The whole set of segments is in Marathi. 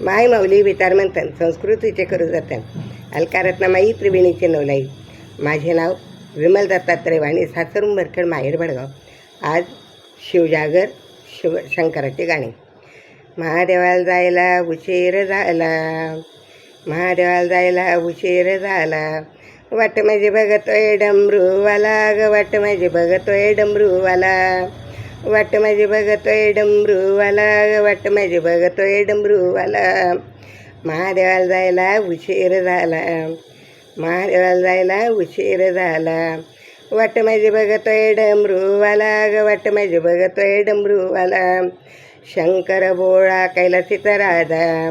माय माऊली वितार म्हणतात संस्कृतीचे करू जातात अलकारत्नामाई त्रिवेणीचे नवलाई. माझे नाव विमल दत्तात्रय वाणी सासरून बरकड माहेर भडगाव आज शिवजागर शिव शंकराचे गाणे. महादेवाला जायला उशीर झाला. महादेवाला जायला उशीर झाला. वाट माझे बघतोय डमरूवाला ग वाट माझे बघतोय डमरूवाला. वाट माझे बघतोय डमरूवाला वाट माझे बघतोय डमरूवाला. महादेवाला जायला उशीर झाला. महादेवाला जायला उशीर झाला. वाट माझे बघतोय डमरूवाला ग वाट माझे बघतोय डमरूवाला. शंकर बोळा कैलासीचा राधा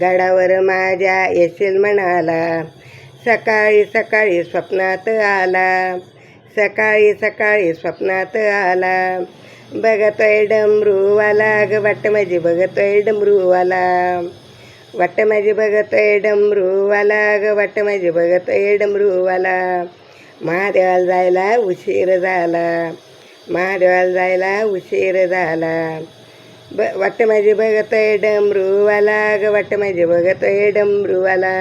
गडावर माझ्या येशील म्हणाला. सकाळी सकाळी स्वप्नात आला. सकाळी सकाळी स्वप्नात आला. बघतोय डमरूवाला ग वाट माझी बघतोय डमरूवाला वाट माझी बघतोय डमरूवाला ग वाट माझी बघतोय डमरूवाला महादेवाला जायला उशीर झाला. महादेवाला जायला उशीर झाला. ब वाट माझी बघतोय डमरूवाला ग वाट माझी बघतोय डमरूवाला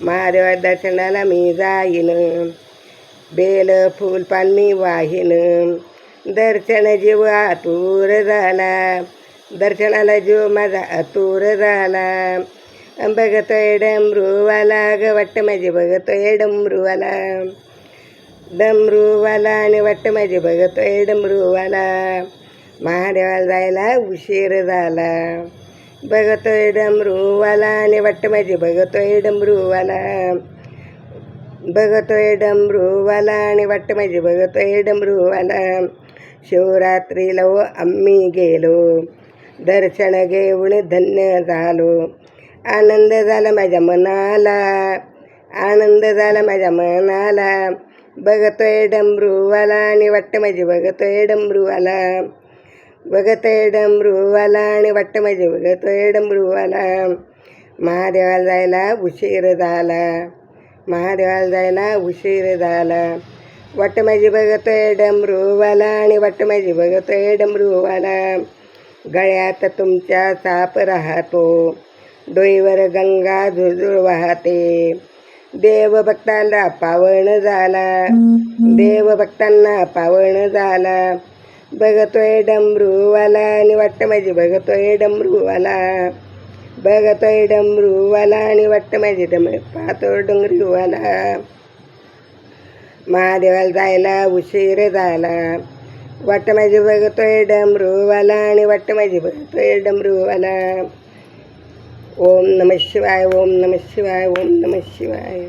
महादेवा दर्शनाला मी जाईन. बेल फूल पान मी दर्शन जीव आतूर झाला दर्शनाला जीव माझा आतूर झाला बघतोय डमरूवाला ग वाटतं माझे बघतोय डमरूवाला. डमरूवाला आणि वाटतं माझे बघतोय डमरूवाला. महादेवाला जायला उशीर झाला. बघतोय डमरूवाला आणि वाटतं माझे बघतोय डमरूवाला. बघतोय डमरूवाला आणि वाटतं माझी बघतोय डमरूवाला शिवरात्रीला व आम्ही गेलो. दर्शन घेऊन धन्य झालो. आनंद झाला माझ्या मनाला. आनंद झाला माझ्या मनाला. बघतोय डमरूवाला आणि वाटतं माझी बघतोय डमरूवाला बघतोय डमरूवाला आणि वाटतं माझी बघतोय डमरूवाला महादेवाला जायला उशीर झाला. महादेवाला जायला उशीर झाला. वाट माझी बघतोय डमरूवाला आणि वाट माझी बघतोय डमरूवाला. गळ्यात तुमच्या साप राहतो. डोईवर गंगा झुळझुळ वाहते. देव भक्तांना पावन झाला. देव भक्तांना पावन झाला. बघतोय डमरूवाला आणि वाटतं माझी बघतोय डमरूवाला. बघतोय डमरूवाला आणि वाटतं माझे डम पाहतो डोंगरीवाला महादेवाला जायला उशीर झाला वाटतं माझी बघतोय डमरूवाला आणि वाटतं माझी बघतोय डमरूवाला ओम नम शिवाय ओम नम शिवाय ओम नम शिवाय.